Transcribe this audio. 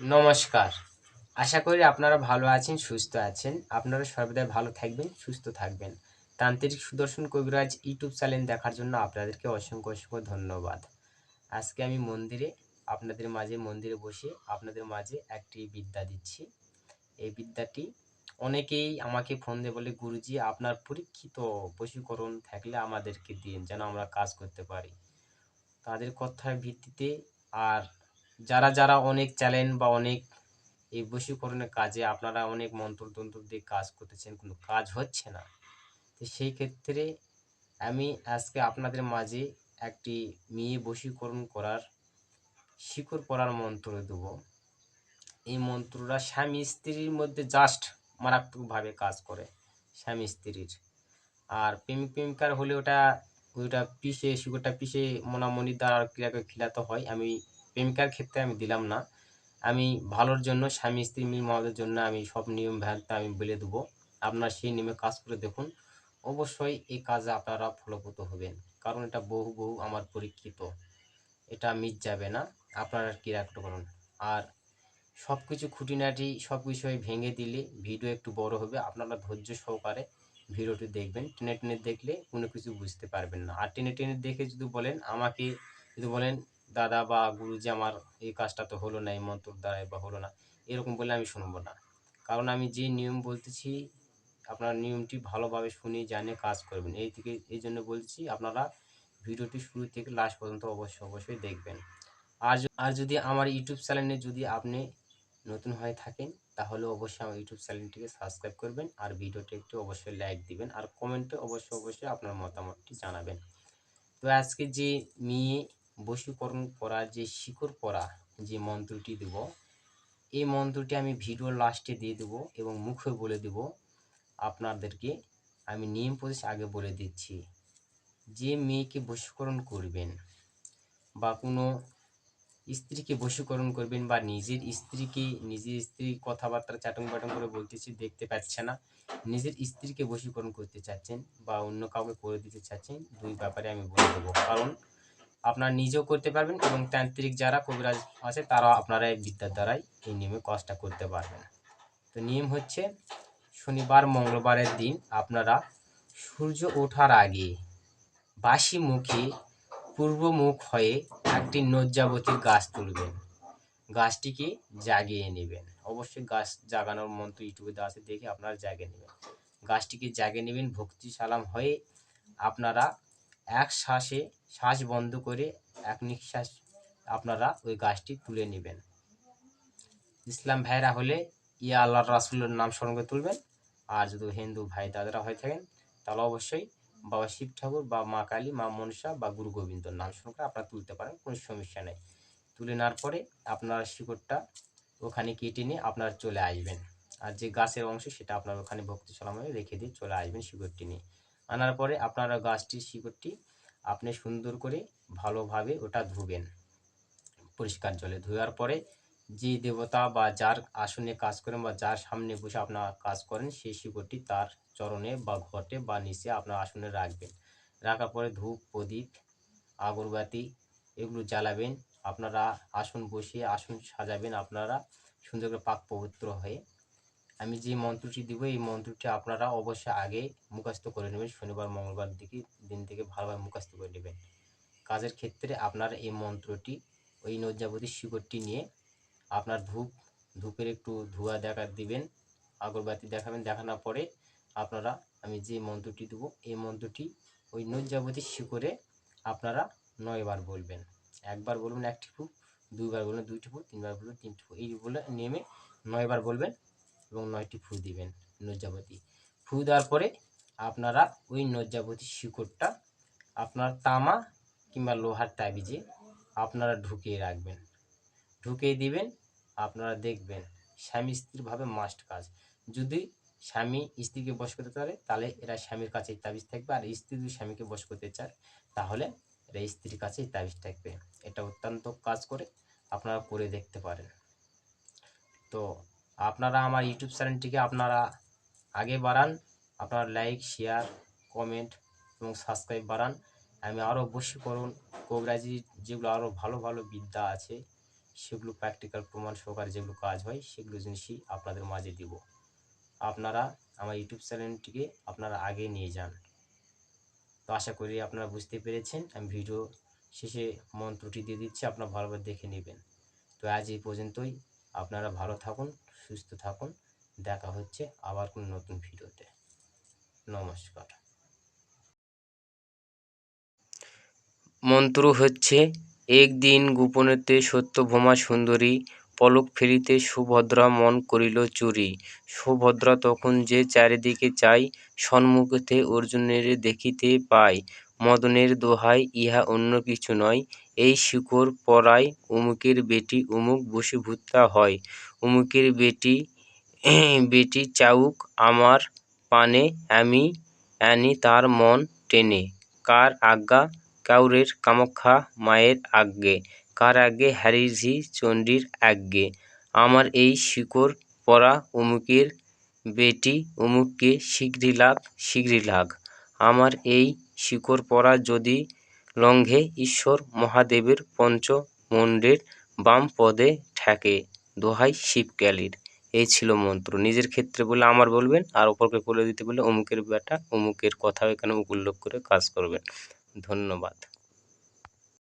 নমস্কার। আশা করি আপনারা ভালো আছেন, সুস্থ আছেন। আপনারা সর্বদাই ভালো থাকবেন, সুস্থ থাকবেন। তান্ত্রিক সুদর্শন কবিরাজ ইউটিউব চ্যানেল দেখার জন্য আপনাদেরকে অসংখ্য অসংখ্য ধন্যবাদ। আজকে আমি মন্দিরে, আপনাদের মাঝে মন্দিরে বসে আপনাদের মাঝে একটি বিদ্যা দিচ্ছি। এই বিদ্যাটি অনেকেই আমাকে ফোন দিয়ে বলে, গুরুজি, আপনার পরীক্ষিত বশীকরণ থাকলে আমাদেরকে দিন, যেন আমরা কাজ করতে পারি। তাদের কথার ভিত্তিতে আর যারা যারা অনেক চ্যালেঞ্জ বা অনেক এই বশীকরণের কাজে আপনারা অনেক মন্ত্রতন্ত্র দিয়ে কাজ করতেছেন, কিন্তু কাজ হচ্ছে না। তো সেই ক্ষেত্রে আমি আজকে আপনাদের মাঝে একটি মেয়ে বশীকরণ করার, শিকড় পড়ার মন্ত্র দেব। এই মন্ত্রটা স্বামী স্ত্রীর মধ্যে জাস্ট মারাত্মকভাবে কাজ করে, স্বামী স্ত্রীর। আর প্রেমিক প্রেমিকার হলে ওটা, ওইটা পিষে, শিকড়টা পিষে মনামনি দ্বারা ক্রিয়াকে খিলাতে হয়। আমি প্রেমিকার ক্ষেত্রে আমি দিলাম না। আমি ভালোর জন্য, স্বামী, স্ত্রী মিল মহাদের জন্য আমি সব নিয়ম ভ্যানটা আমি বলে দেবো। আপনার সেই নিয়মে কাজ করে দেখুন। অবশ্যই এই কাজে আপনারা ফলপ্রদ হবেন। কারণ এটা বহু বহু আমার পরীক্ষিত। এটা মিট যাবে না। আপনারা কী রাখতে করুন। আর সব কিছু খুঁটিনাটি, সব বিষয় ভেঙে দিলে ভিডিও একটু বড় হবে। আপনারা ধৈর্য সহকারে ভিডিওটি দেখবেন। টেনে টেনে দেখলে কোনো কিছু বুঝতে পারবেন না। আর টেনে টেনে দেখে যদি বলেন, আমাকে যদি বলেন দাদা বা গুরুজি আমার এই কাজটা তো হলো না, এই মন্ত্র দ্বারাই বা হলো না, এরকম বলে আমি শুনব না। কারণ আমি যে নিয়ম বলতেছি, আপনার নিয়মটি ভালোভাবে শুনে জানে, কাজ করবেন। এই থেকে, এই জন্য বলছি, আপনারা ভিডিওটি শুরু থেকে লাস্ট পর্যন্ত অবশ্যই অবশ্যই দেখবেন। আর আর যদি আমার ইউটিউব চ্যানেলে যদি আপনি নতুন হয়ে থাকেন, তাহলে অবশ্যই আমার ইউটিউব চ্যানেলটিকে সাবস্ক্রাইব করবেন আর ভিডিওটি একটু অবশ্যই লাইক দিবেন আর কমেন্টে অবশ্যই অবশ্যই আপনার মতামতটি জানাবেন। তো আজকে যে মেয়ে বশীকরণ করা যে শিকড় পরা যে মন্ত্রটি দেব, এই মন্ত্রটি আমি ভিডিও লাস্টে দিয়ে দেব এবং মুখে বলে দেব। আপনাদেরকে আমি নিয়ম প্রদেশ আগে বলে দিচ্ছি। যে মেয়েকে বশীকরণ করবেন বা কোনো স্ত্রীকে বশীকরণ করবেন বা নিজের স্ত্রীকে, নিজের স্ত্রী কথাবার্তা চাটং বাটং করে বলতেছি, দেখতে পাচ্ছে না, নিজের স্ত্রীকে বশীকরণ করতে চাচ্ছেন বা অন্য কাউকে করে দিতে চাচ্ছেন, দুই ব্যাপারে আমি বলে দেবো। কারণ আপনারা নিজেও করতে পারবেন এবং তান্ত্রিক যারা কবিরাজ আছে তারা আপনারা এই বিদ্যার দ্বারাই এই নিয়মে কাজটা করতে পারবেন। তো নিয়ম হচ্ছে, শনিবার, মঙ্গলবারের দিন আপনারা সূর্য ওঠার আগে বাসি মুখে পূর্ব মুখ হয়ে একটি নজ্জাবতীর গাছ তুলবেন। গাছটিকে জাগিয়ে নেবেন। অবশ্যই গাছ জাগানোর মন্ত্র ইউটিউবে দেওয়া আছে, দেখে আপনারা জাগিয়ে নেবেন। গাছটিকে জাগিয়ে নেবেন ভক্তি সালাম হয়ে আপনারা এক শ্বাসে শ্বাস বন্ধ করে এক নিঃশ্বাস আপনারা ওই গাছটি তুলে নেবেন। ইসলাম ভাইরা হলে ইয়া আল্লাহ রাসুলের নাম স্মরণ করে তুলবেন। আর যদি হিন্দু ভাই দাদারা হয়ে থাকেন, তাহলে অবশ্যই বাবা শিব ঠাকুর বা মা কালী, মা মনসা বা গুরু গোবিন্দর নাম স্মরণ করে আপনারা তুলতে পারেন, কোনো সমস্যা নেই। তুলে নেওয়ার পরে আপনার শিকড়টা ওখানে কেটে নিয়ে আপনারা চলে আসবেন। আর যে গাছের অংশ সেটা আপনার ওখানে ভক্তি সালামে রেখে দিয়ে চলে আসবেন শিকড়টি নিয়ে। আনার পরে আপনারা গাছটির শিকড়টি আপনি সুন্দর করে ভালোভাবে ওটা ধুবেন। পরিষ্কার জলে ধোয়ার পরে যে দেবতা বা যার আসনে কাজ করেন বা যার সামনে বসে আপনার কাজ করেন, সেই শিকড়টি তার চরণে বা ঘটে বা নিচে আপনার আসনে রাখবেন। রাখার পরে ধূপ, প্রদীপ, আগরবাতি এগুলো জ্বালাবেন। আপনারা আসন বসিয়ে আসন সাজাবেন, আপনারা সুন্দর করে পাক পবিত্র হয়ে আমি যে মন্ত্রটি দিব, এই মন্ত্রটি আপনারা অবশ্যই আগে মুখস্থ করে নেবেন। শনিবার, মঙ্গলবার দিকে, দিন থেকে ভালোভাবে মুখস্থ করে নেবেন। কাজের ক্ষেত্রে আপনারা এই মন্ত্রটি, ওই নজ্জাবতীর শিকড়টি নিয়ে আপনার ধূপ, ধূপের একটু ধোঁয়া দেখা দিবেন, আগরবাতি দেখাবেন। দেখানোর পরে আপনারা, আমি যে মন্ত্রটি দেবো, এই মন্ত্রটি ওই নজ্জাবতীর শিকড়ে আপনারা নয়বার বলবেন। একবার বলবেন একটি ফুক, দুইবার বলবেন দুইটি ফুক, তিনবার বলবেন তিনটি ফুক এই বলে নেমে নয়বার বলবেন। এবং নয়টি ফু দিবেন নজ্জাবতী। ফু দেওয়ার পরে আপনারা ওই নজ্জাবতী শিকড়টা আপনার তামা কিংবা লোহার তাবিজে আপনারা ঢুকিয়ে রাখবেন। ঢুকিয়ে দিবেন, আপনারা দেখবেন স্বামী স্ত্রীভাবে মাস্ট কাজ। যদি স্বামী স্ত্রীকে বশ করতে পারে তাহলে এরা স্বামীর কাছে তাবিজ থাকবে। আর স্ত্রী যদি স্বামীকে বশ করতে চায়, তাহলে এরা স্ত্রীর কাছেই তাবিজ থাকবে। এটা অত্যন্ত কাজ করে আপনারা করে দেখতে পারেন। তো আপনারা আমার ইউটিউব চ্যানেলটিকে আপনারা আগে বাড়ান, আপনারা লাইক শেয়ার কমেন্ট এবং সাবস্ক্রাইব বাড়ান। আমি আরও বশীকরণ কবিরাজি যেগুলো আরও ভালো ভালো বিদ্যা আছে, সেগুলো প্র্যাকটিক্যাল প্রমাণ সহকারে যেগুলো কাজ হয়, সেগুলো জিনিসই আপনাদের মাঝে দিব। আপনারা আমার ইউটিউব চ্যানেলটিকে আপনারা আগে নিয়ে যান। তো আশা করি আপনারা বুঝতে পেরেছেন। আমি ভিডিও শেষে মন্ত্রটি দিয়ে দিচ্ছি, আপনারা ভালোভাবে দেখে নেবেন। তো আজ এই পর্যন্তই। আপনারা ভালো থাকুন, সুস্থ থাকুন। দেখা হচ্ছে আবার কোনো নতুন ভিডিওতে। নমস্কার। মন্ত্র হচ্ছে, একদিন গোপনেতে সত্যভামা সুন্দরী, পলক ফেরিতে সুভদ্রা মন করিল চুরি। সুভদ্রা তখন যে চারিদিকে চাই সম্মুখেতে অর্জুনের দেখিতে পায়। মদনের দোহাই ইহা অন্য কিছু নয়। এই শিকড় পরায় অমুকের বেটি অমুক বশীভূতা হয়। অমুকের বেটি বেটি চাউক আমার পানে, আমি, আনি তার মন টেনে। কার আজ্ঞা? কাউরের কামাখ্যা মায়ের আজ্ঞে। কার আজ্ঞে? হরিঝি চণ্ডীর আজ্ঞে। আমার এই শিকড় পরা অমুকের বেটি অমুককে শীঘ্রই লাগ শীঘ্রই লাগ। আমার এই শিকড় পরা যদি লঙ্ঘে ঈশ্বর মহাদেবের পঞ্চ মন্ডের বাম পদে ঠেকে, দোহাই শিবক্যালির। এই ছিল মন্ত্র। নিজের ক্ষেত্রে বলে আমার বলবেন, আর অপরকে বলে দিতে বলে অমুকের ব্যাটা অমুকের কথা এখানে উল্লেখ করে কাজ করবেন। ধন্যবাদ।